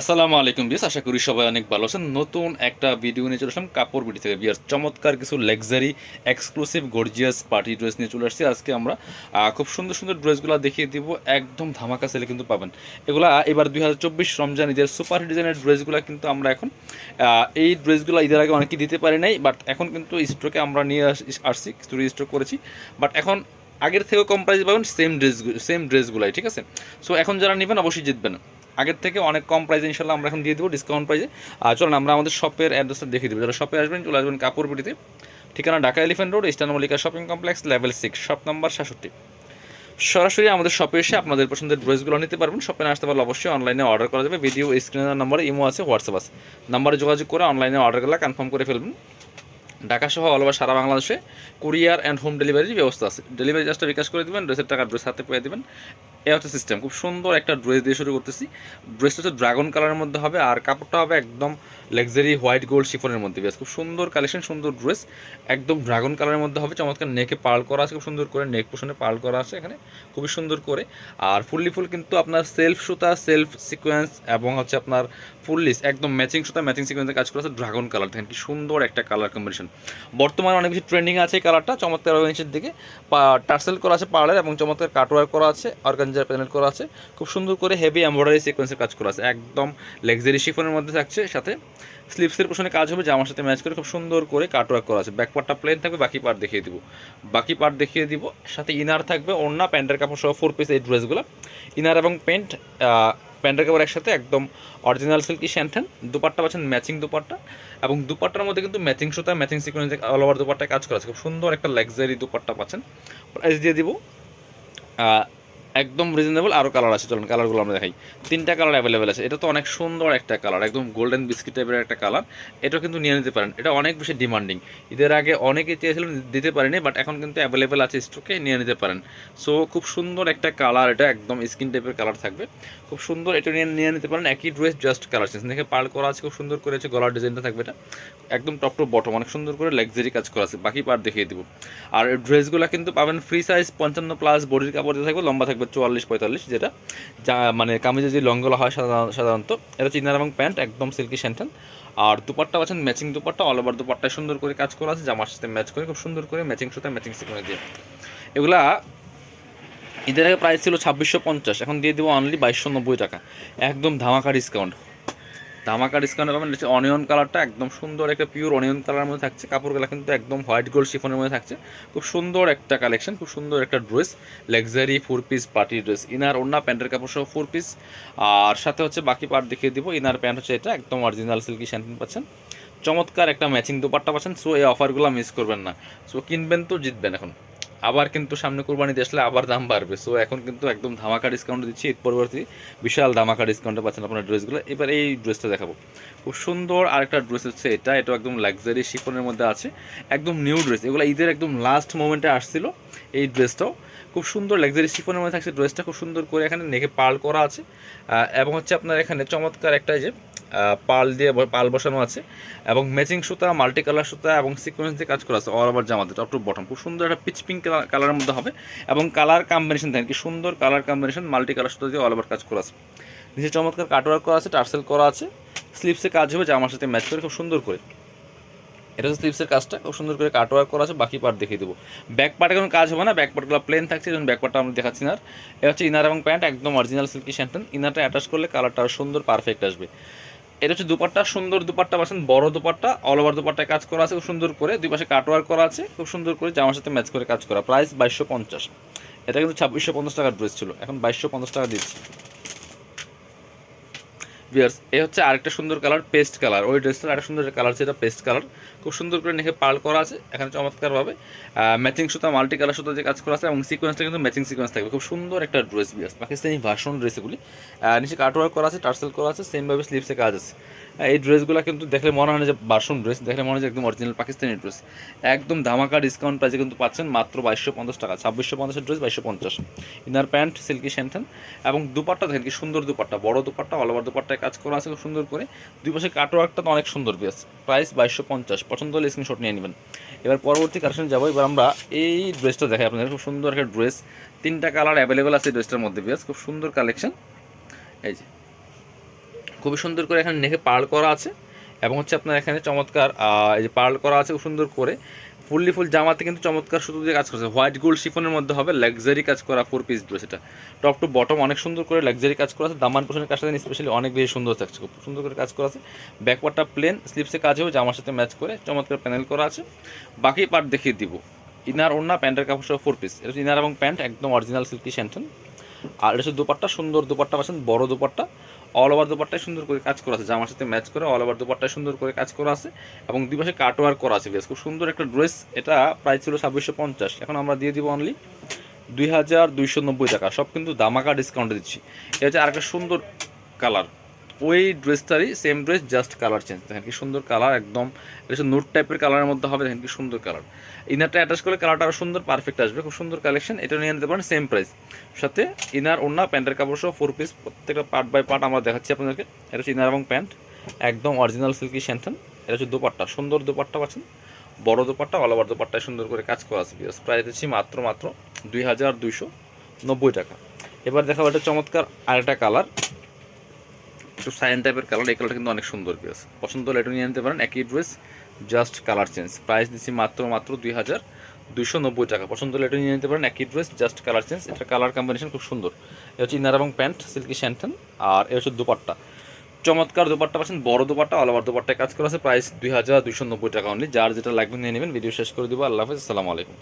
আসসালামু আলাইকুম বিয়াস আশা করি সবাই অনেক ভালো আছেন। নতুন একটা ভিডিও নিয়ে চলে আসলাম কাপড় বিডি থেকে। বিয়ার চমৎকার কিছু luxury exclusive gorgeous party dress নিয়ে চলে আসছি। আজকে আমরা খুব সুন্দর সুন্দর ড্রেসগুলো দেখিয়ে দিব। একদম ধামাকা সেলে কিন্তু পাবেন। এগুলা, এবার দুই হাজার চব্বিশ রমজান ঈদের সুপার ডিজাইনের ড্রেসগুলো কিন্তু আমরা এখন এই ড্রেসগুলো ঈদের আগে অনেকে দিতে পারি নাই বাট এখন কিন্তু স্টকে আমরা নিয়ে আসছি স্টোরি স্টক করেছি। বাট এখন আগের থেকেও কম প্রাইস পাবেন সেম ড্রেস সেম ড্রেসগুলাই ঠিক আছে? সো এখন যারা নেবেন অবশ্যই জিতবেন। আগের থেকে অনেক কম প্রাইসে ইনশাল্লাহ আমরা এখন দিয়ে দেবো ডিসকাউন্ট প্রাইসে আর চলুন, আমরা আমাদের শপের অ্যাড্রেসটা দেখিয়ে দেবো। যারা শপে আসবেন, চলে আসবেন কাপড়বিটিতে ঠিকানা Dhaka Elephant Road Eastern Mallika Shopping Complex level six shop number সাতষট্টি সরাসরি আমাদের শপে এসে আপনাদের পছন্দের ড্রেসগুলো নিতে পারবেন। শপে না আসতে পারলে অবশ্যই অনলাইনে অর্ডার করা যাবে। ভিডিও স্ক্রিনের নাম্বারে ইমো আছে হোয়াটসঅ্যাপ আছে। নাম্বারে যোগাযোগ করে অনলাইনে অর্ডারগুলো কনফার্ম করে ফেলবেন। ঢাকা সহ অল ওভার সারা বাংলাদেশে কুরিয়ার অ্যান্ড হোম ডেলিভারির ব্যবস্থা আছে। ডেলিভারি চার্জটা বিকাশ করে দেবেন ড্রেসের টাকা ড্রেস হাতে পেয়ে দেবেন। এ হচ্ছে সিস্টেম খুব সুন্দর একটা ড্রেস দিয়ে শুরু করতেছি। ড্রেসটা হচ্ছে ড্রাগন কালারের মধ্যে হবে আর কাপড়টা হবে একদম লাক্সারি হোয়াইট গোল্ড শিফনের মধ্যে। বেশ, খুব সুন্দর কালেকশন সুন্দর ড্রেস একদম ড্রাগন কালারের মধ্যে হবে। চমৎকার নেকে পার্ল করা আছে, খুব সুন্দর করে নেক পোষণে পার্ল করা আছে এখানে, খুবই সুন্দর করে। আর ফুললি ফুল কিন্তু আপনার সেলফ সুতা সেলফ সিকোয়েন্স এবং হচ্ছে আপনার ফুললিস একদম ম্যাচিং সুতা ম্যাচিং সিকোয়েন্সের কাজ করা আছে ড্রাগন কালার দেখেন কি সুন্দর একটা কালার কম্বিনেশন বর্তমানে অনেক বেশি ট্রেন্ডিং আছে এই কালারটা চমৎকার নিচের দিকে। টার্সেল করা আছে পার্লার এবং চমৎকার কাটওয়ার করা আছে অর্গানজার প্যানেল করা আছে। খুব সুন্দর করে হেভি এমব্রয়ডারি সিকোয়েন্সের কাজ করা আছে। একদম লাক্সারি শিফনের মধ্যে থাকছে, সাথে স্লিপসের পোশনে কাজ হবে জামার সাথে ম্যাচ করে খুব সুন্দর করে কাটওয়ার্ক করা আছে। ব্যাক পার্টটা প্লেন থাকবে, বাকি পার্ট দেখিয়ে দিব। বাকি পার্ট দেখিয়ে দিব, সাথে ইনার থাকবে, ওড়না, প্যান্টের কাপড় সহ ফোর পিস এই ড্রেসগুলো ইনার এবং প্যান্ট প্যান্টের কাপড় একসাথে, একদম অরিজিনাল সিল্কি শ্যান্টেন দুপাট্টা পাচ্ছেন ম্যাচিং দুপাট্টা। এবং দুপাট্টার মধ্যে কিন্তু ম্যাচিং সুতা ম্যাচিং সিকোয়েন্স অল ওভার দুপাট্টায় কাজ করা আছে। খুব সুন্দর একটা লাক্সারি দুপাট্টা পাচ্ছেন। প্রাইস দিয়ে দিব একদম রিজনেবল আরও কালার আছে। চলুন কালারগুলো আমরা দেখাই। তিনটা কালার অ্যাভেলেবেল আছে। এটা তো অনেক সুন্দর একটা কালার একদম গোল্ডেন বিস্কিট টাইপের একটা কালার এটা কিন্তু নিয়ে নিতে পারেন। এটা অনেক বেশি ডিমান্ডিং ঈদের আগে অনেকে চেয়েছিলেন দিতে পারেনি বাট এখন কিন্তু অ্যাভেলেবেল আছে স্টকে নিয়ে নিতে পারেন। সো খুব সুন্দর একটা কালার এটা একদম স্কিন টাইপের কালার থাকবে। খুব সুন্দর এটা নিয়ে নিয়ে নিতে পারেন। একই ড্রেস জাস্ট কালার চেঞ্জ দেখে পার্ল করা আছে, খুব সুন্দর করে আছে গলার ডিজাইনটা থাকবে এটা। একদম টপ টু বটম অনেক সুন্দর করে লাক্সারি কাজ করা আছে। বাকি পার্ট দেখিয়ে দিব। আর ড্রেসগুলো কিন্তু পাবেন ফ্রি সাইজ পঞ্চান্ন প্লাস বডির কাপড় থাকবে, লম্বা থাকবে চুয়াল্লিশ পঁয়তাল্লিশ যেটা, যা মানে কামিজে যে লংগুলো হয় সাধারণ- সাধারণত, এটা চিনার এবং প্যান্ট, একদম সিল্কি স্যান্টেন আর দুপাট্টা আছেন, ম্যাচিং দুপাট্টা অল ওভার দুপাট্টায় সুন্দর করে কাজ করা আছে, জামার সাথে ম্যাচ করে, খুব সুন্দর করে ম্যাচিং সুতা, ম্যাচিং সিকোয়েন্স দিয়ে। এগুলা ঈদের আগে প্রাইস ছিল ছাব্বিশশো পঞ্চাশ, এখন দিয়ে দেবো অনলি বাইশশো নব্বই টাকা। একদম ধামাকা ডিসকাউন্ট ধামাকা ডিসকাউন্ট পাবেন এটা অনিয়ন কালারটা একদম সুন্দর একটা পিওর অনিয়ন কালারের মধ্যে থাকছে। কাপড়গুলো কিন্তু একদম হোয়াইট গোল্ড শিফনের মধ্যে থাকছে। খুব সুন্দর একটা কালেকশন খুব সুন্দর একটা dress luxury four piece party dress inner ওড়না, প্যান্টের কাপড় সহ ফোর পিস আর সাথে হচ্ছে বাকি পার্ট দেখিয়ে দিব। ইনার প্যান্ট হচ্ছে এটা, একদম অরিজিনাল সিল্কি শ্যান্টিন পাচ্ছেন। চমৎকার একটা ম্যাচিং দোপাট্টা পাচ্ছেন। সো এই অফারগুলো মিস করবেন না। সো কিনবেন তো জিতবেন এখন। আবার কিন্তু সামনে কোরবানিতে আসলে আবার দাম বাড়বে। সো এখন কিন্তু একদম ধামাকা ডিসকাউন্ট দিচ্ছি। ঈদ পরবর্তী বিশাল ধামাকা ডিসকাউন্টে পাচ্ছেন আপনার ড্রেসগুলো। এবার এই ড্রেসটা দেখাবো। খুব সুন্দর আরেকটা ড্রেস হচ্ছে এটা। এটা একদম লাক্সারি শিফনের মধ্যে আছে। একদম নিউ ড্রেস এগুলো ঈদের একদম লাস্ট মোমেন্টে আসছিল এই ড্রেসটাও। খুব সুন্দর লাক্সারি শিফনের মধ্যে থাকছে ড্রেসটা। খুব সুন্দর করে এখানে নেকে পাল করা আছে। এবং হচ্ছে আপনার এখানে চমৎকার একটা যে পাল দিয়ে পাল বসানো আছে এবং ম্যাচিং সুতা মাল্টি কালার সুতা এবং সিকোয়েন্স দিয়ে কাজ করা আছে অল ওভার জামাতে টপ টু বটম খুব সুন্দর একটা পিচ পিঙ্ক কালারের মধ্যে হবে এবং কালার কম্বিনেশন দেখেন কি সুন্দর কালার কম্বিনেশন মাল্টি কালার সুতা দিয়ে অল ওভার কাজ করা আছে। নিচে চমৎকার কাটওয়ার্ক করা আছে টার্সেল করা আছে স্লিপসে কাজ হবে, জামার সাথে ম্যাচ করে খুব সুন্দর করে। এটা হচ্ছে স্লিপসের কাজটা, খুব সুন্দর করে কাটওয়ার্ক করা আছে, বাকি পার্ট দেখিয়ে দেবো। ব্যাক পার্টে কোনো কাজ হবে না ব্যাক পার্টগুলো প্লেন থাকছে, যেমন ব্যাক পার্টটা আমরা দেখাচ্ছি না। এটা হচ্ছে ইনার এবং প্যান্ট একদম অরিজিনাল সিল্কি শ্যান্টন ইনারটা অ্যাটাচ করলে কালারটা সুন্দর পারফেক্ট আসবে। এটা হচ্ছে দুপাট্টা, সুন্দর দুপাট্টা পাচ্ছেন, বড় দুপাট্টা অল ওভার দুপাট্টায় কাজ করা আছে, খুব সুন্দর করে। দুই পাশে কাটওয়ার করা আছে, খুব সুন্দর করে জামার সাথে ম্যাচ করে কাজ করা। প্রাইস বাইশশো পঞ্চাশ। এটা কিন্তু ছাব্বিশশো পঞ্চাশ টাকার ড্রেস ছিল, এখন বাইশশো পঞ্চাশ টাকা দিচ্ছি। ভিয়ার্স এ হচ্ছে আরেকটা সুন্দর কালার পেস্ট কালার ওই ড্রেসটার আরেকটা সুন্দর কালার সেটা পেস্ট কালার খুব সুন্দর করে নেখে পার্ল করা আছে, এখানে চমৎকারভাবে। ম্যাচিং সুতা মাল্টি কালার সুতা যে কাজ করা আছে, এবং সিকোয়েন্সটা কিন্তু ম্যাচিং সিকোয়েন্স থাকবে। খুব সুন্দর একটা ড্রেস ভিয়ার্স পাকিস্তানি ভাষণ ড্রেসগুলি নিচে কাটওয়ার্ক করা আছে, টার্সেল করা আছে সেমভাবে স্লিপসে কাজ আছে। এই ড্রেসগুলো কিন্তু দেখলে মনে হয় যে বাসন ড্রেস, দেখলে মনে হয় একদম অরিজিনাল পাকিস্তানি ড্রেস। একদম ধামাকা ডিসকাউন্ট প্রাইসে কিন্তু পাচ্ছেন মাত্র বাইশশো পঞ্চাশ টাকা, ছাব্বিশশো পঞ্চাশের ড্রেস বাইশশো পঞ্চাশ। ইনার প্যান্ট সিল্কি শ্যান্টেন এবং দুপাট্টা দেখেন কি সুন্দর দুপাট্টা, বড় দুপাট্টা অল ওভার দুপাট্টায় কাজ করা আছে খুব সুন্দর করে। দুই পাশে কাটওয়ার্কটা তো অনেক সুন্দর বিয়াস প্রাইস বাইশশো পঞ্চাশ। পছন্দ হলে স্ক্রিনশট নিয়ে নেবেন। এবার পরবর্তী কালেকশন যাব, এবার আমরা এই ড্রেসটা দেখাই আপনাদের, খুব সুন্দর একটা ড্রেস তিনটা কালার অ্যাভেলেবেল আছে এই ড্রেসটার মধ্যে বিয়াস খুব সুন্দর কালেকশন এই যে। খুবই সুন্দর করে এখানে নেকে পার্ল করা আছে এবং হচ্ছে আপনার এখানে চমৎকার এই যে পার্ল করা আছে খুব সুন্দর করে। ফুললি ফুল জামাতে কিন্তু চমৎকার সুতো দিয়ে কাজ করেছে হোয়াইট গোল্ড শিফনের মধ্যে হবে লাক্সারি কাজ করা ফোর পিস ড্রেস এটা। টপ টু বটম অনেক সুন্দর করে লাক্সারি কাজ করা আছে। দামান পোষণের কাজটা স্পেশালি অনেক বেশি সুন্দর থাকছে। খুব সুন্দর করে কাজ করা আছে। ব্যাকওয়ার্ডটা প্লেন স্লিপসে কাজ হবে জামার সাথে ম্যাচ করে চমৎকার প্যানেল করা আছে। বাকি পার্ট দেখিয়ে দিব। ইনার ওড়না, প্যান্টের কাপড় সহ ফোর পিস এটা ইনার এবং প্যান্ট, একদম অরিজিনাল সিল্কি স্যান্টন আর এটা হচ্ছে দুপাট্টা, সুন্দর দুপাট্টা পাচ্ছেন, বড় দুপাট্টা। অল ওভার দুপারটাই সুন্দর করে কাজ করা আছে। জামার সাথে ম্যাচ করে অল ওভার দুপারটাই সুন্দর করে কাজ করা আছে এবং দুই পাশে কাটওয়ার্ক করা আছে বেশ। খুব সুন্দর একটা ড্রেস এটা প্রাইস ছিল ছাব্বিশশো পঞ্চাশ। এখন আমরা দিয়ে দিব অনলি দুই হাজার দুইশো নব্বই টাকা। সব কিন্তু দামাকা ডিসকাউন্টে দিচ্ছি। এটা হচ্ছে আরেকটা সুন্দর কালার ওই ড্রেসটারই same dress just colour change দেখেন কি সুন্দর কালার একদম, এটা হচ্ছে নোট টাইপের কালারের মধ্যে হবে, দেখেন কি সুন্দর কালার ইনারটা অ্যাটাচ করলে কালারটা আরও সুন্দর পারফেক্ট আসবে, খুব সুন্দর কালেকশন এটা নিয়ে নিতে পারেন সেম প্রাইস সাথে ইনার ওড়না, প্যান্টের কাপড় সহ ফোর পিস প্রত্যেকটা পার্ট বাই পার্ট আমরা দেখাচ্ছি আপনাদেরকে। এটা হচ্ছে ইনার এবং প্যান্ট, একদম অরিজিনাল সিল্কি শ্যান্টন এটা হচ্ছে দুপাট্টা, সুন্দর দুপাট্টা পাচ্ছেন। বড় দুপাট্টা অল ওভার দুপাট্টায় সুন্দর করে কাজ করা আছে প্রাইস দিচ্ছি মাত্র মাত্র দুই হাজার দুইশো নব্বই টাকা। এবার দেখাবো একটা চমৎকার আরেকটা কালার একটু সাইন টাইপের কালার এই কালারটা কিন্তু অনেক সুন্দর বিকজ পছন্দ হলে এটা নিয়ে নিতে পারেন, একই dress just colour change price দিচ্ছি মাত্র মাত্র দুই হাজার দুইশো নব্বই টাকা। পছন্দ হলে এটা নিয়ে নিতে পারেন, একই ড্রেস জাস্ট কালার চেঞ্জ এটা কালার কম্বিনেশন খুব সুন্দর। এটা হচ্ছে ইনার এবং প্যান্ট সিল্কি শ্যান্টন আর এ হচ্ছে দুপাট্টা। চমৎকার দুপাট্টা পাচ্ছেন, বড় দুপাট্টা অল ওভার দুপাট্টায় কাজ করা আছে। প্রাইস দুই হাজার দুইশো নব্বই টাকা অনলি যার যেটা লাগবে নিয়ে নেবেন। ভিডিও শেষ করে দিব। আল্লাহ হাফিজ। আসসালামু আলাইকুম।